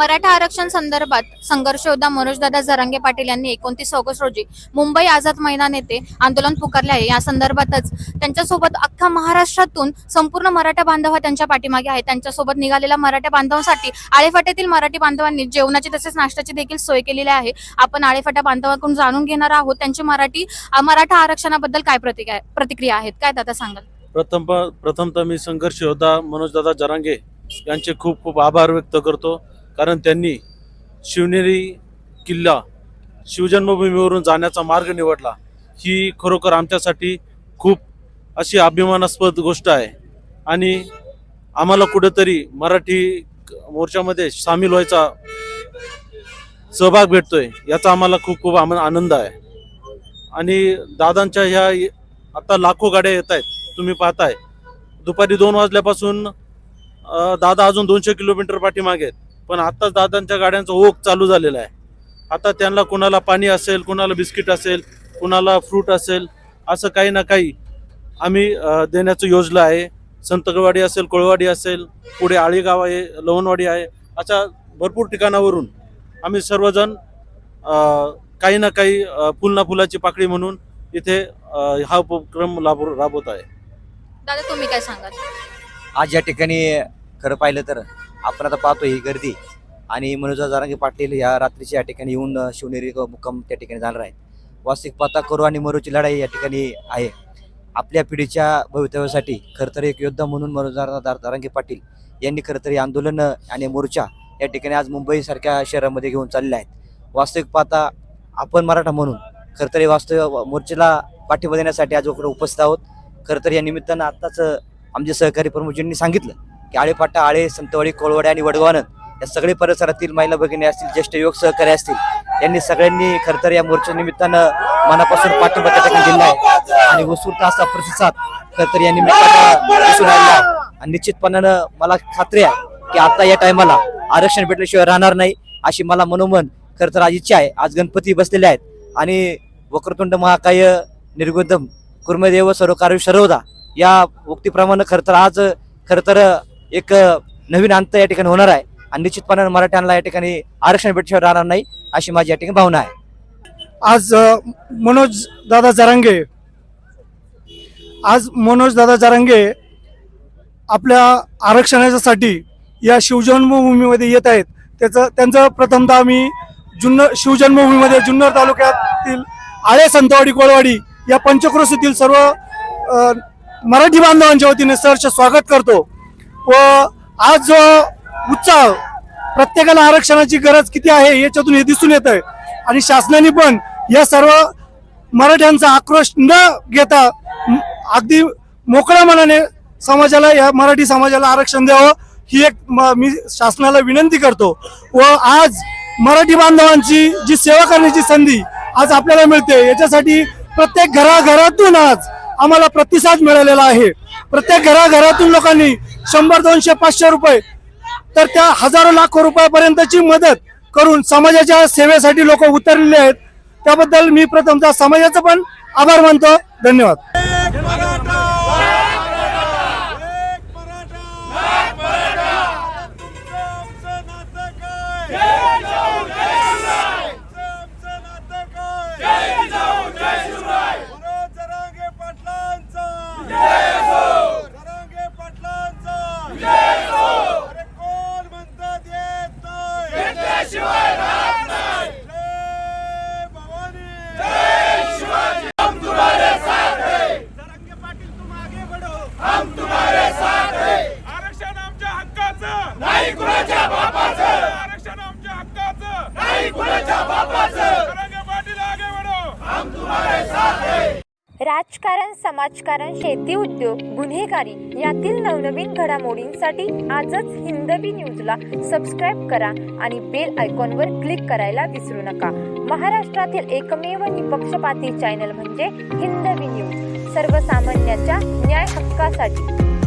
मराठा आरक्षण संदर्भात संघर्ष योद्धा मनोजदादा जरांगे पाटील यांनी एकोणतीस ऑगस्ट रोजी मुंबई आझाद मैदान येथे आंदोलन पुकारले आहे. या संदर्भातच त्यांच्यासोबत अख्खा महाराष्ट्रातून संपूर्ण मराठा बांधव हा त्यांच्या पाठीमागे आहे. त्यांच्यासोबत निघालेल्या मराठा बांधवांसाठी आळेफाट्यातील मराठी बांधवांनी जेवणाची तसेच नाश्त्याची देखील सोय केलेली आहे. आपण आळेफाट्या बांधवांकडून जाणून घेणार आहोत. त्यांची मराठी मराठा आरक्षणाबद्दल काय प्रतिक्रिया प्रतिक्रिया आहेत काय दादा सांगाल? प्रथम प्रथमतः मी संघर्ष योद्धा मनोजदादा जरांगे यांचे खूप खूप आभार व्यक्त करतो. कारण त्यांनी शिवनेरी किल्ला शिवजन्मभूमीवरून जाण्याचा मार्ग निवडला. ही खरोखर आमच्यासाठी खूप अशी अभिमानास्पद गोष्ट आहे. आणि आम्हाला कुठेतरी मराठी मोर्चामध्ये सामील व्हायचा सहभाग भेटतोय याचा आम्हाला खूप खूप आम- आनंद आहे. आणि दादांच्या ह्या आता लाखो गाड्या येत आहेत तुम्ही पाहताय. दुपारी दोन वाजल्यापासून दादा अजून दोनशे किलोमीटर पाठीमागे आहेत. पण आत्ताच दादांच्या गाड्यांचा ओघ चालू झालेला आहे. आता त्यांना कुणाला पाणी असेल कुणाला बिस्किट असेल कुणाला फ्रूट असेल असं काही ना काही आम्ही देण्याचं योजलं आहे. संतगडवाडी असेल कोळवाडी असेल पुढे आळीगाव आहे लवणवाडी आहे अशा भरपूर ठिकाणावरून आम्ही सर्वजण काही ना काही फुल ना फुलाची पाकळी म्हणून इथे हा उपक्रम राबव राबवत आहे. दादा तुम्ही काय सांगाल? आज या ठिकाणी खरं पाहिलं तर आपण आता पाहतो ही गर्दी. आणि मनोज जारांगे पाटील या रात्रीच्या या ठिकाणी येऊन शिवनेरी मुक्काम त्या ठिकाणी जाणार आहेत. वास्तविक पाता करू आणि मरूची लढाई या ठिकाणी आहे. आपल्या पिढीच्या भवितव्यासाठी खरं तर एक योद्धा म्हणून मनोज जारांगे पाटील यांनी खरं तर आंदोलन आणि मोर्चा या ठिकाणी आज मुंबईसारख्या शहरामध्ये घेऊन चालले आहेत. वास्तविक पाहता आपण मराठा म्हणून खरं तर वास्तव मोर्चेला पाठिंबा देण्यासाठी आज उपस्थित आहोत. खरं तर या निमित्तानं आत्ताच आमचे सहकारी प्रमुखजींनी सांगितलं की आळेपाटा आळे संतवाडी कोळवडे आणि वडगावानं या सगळे परिसरातील महिला भगिनी असतील ज्येष्ठ युवक सहकारी असतील यांनी सगळ्यांनी खरं तर या मोर्चा निमित्तानं मनापासून पाठिंबा त्या ठिकाणी दिला आहे. आणि उत्स्फूर्त असा प्रतिसाद खरं तर या निमित्तानं दिसून आलेला आहे. आणि निश्चितपणानं मला खात्री आहे की आता या टायमाला आरक्षण भेटल्याशिवाय राहणार नाही अशी मला मनोमन खरं तर आज इच्छा आहे. आज गणपती बसलेले आहेत. आणि वक्रतुंड महाकाय निर्गुदम कुर्मदेव सर्व कार्य सर्वदा या उक्तीप्रमाणे खरं तर आज खरं तर एक नवीन अंत या ठिकाणी होणार आहे. आणि निश्चितपणाने मराठ्यांना या ठिकाणी आरक्षण भेटशिवाय राहणार नाही अशी माझी या ठिकाणी भावना आहे. आज मनोज दादा जरांगे आज मनोज दादा जरांगे आपल्या आरक्षणासाठी या शिवजन्मभूमीमध्ये येत आहेत. त्याचं त्यांचं प्रथमतः आम्ही जुन्नर शिवजन्मभूमीमध्ये जुन्नर तालुक्यातील आळे संतवाडी कोळवाडी या पंचक्रोशीतील सर्व मराठी बांधवांच्या वतीने सरचं स्वागत करतो. व आज जो उत्साह प्रत्येकाला आरक्षणाची गरज किती आहे याच्यातून हे दिसून येत आहे आणि शासनाने पण या सर्व मराठ्यांचा आक्रोश न घेता अगदी मोकळ्या मनाने समाजाला या मराठी समाजाला आरक्षण द्यावं ही एक म- मी शासनाला विनंती करतो. व आज मराठी बांधवांची जी सेवा करण्याची संधी आज आपल्याला मिळते याच्यासाठी प्रत्येक घराघरातून आज आम्हाला प्रतिसाद मिळालेला आहे. प्रत्येक घराघरातून लोकांनी शंभर दोनशे पाचशे रुपये तर त्या हजारो लाखो रुपयापर्यंतची मदत करून समाजाच्या सेवेसाठी लोक उतरलेले आहेत. त्याबद्दल मी प्रथमतः समाजाचं पण आभार मानतो. धन्यवाद. नाही कुणाच्या बापाचं. आरक्षण आमच्या हक्काचं. नाही कुणाच्या बापाचं. पाटील आगे बढो राजकारण समाजकारण शेती उद्योग गुन्हेगारी यातील नवनवीन घडामोडींसाठी आजच हिंदवी न्यूजला सबस्क्राईब करा आणि बेल आयकॉनवर क्लिक करायला विसरू नका. महाराष्ट्रातील एकमेव निपक्षपाती चॅनल म्हणजे हिंदवी न्यूज सर्वसामान्याच्या न्याय हक्कासाठी.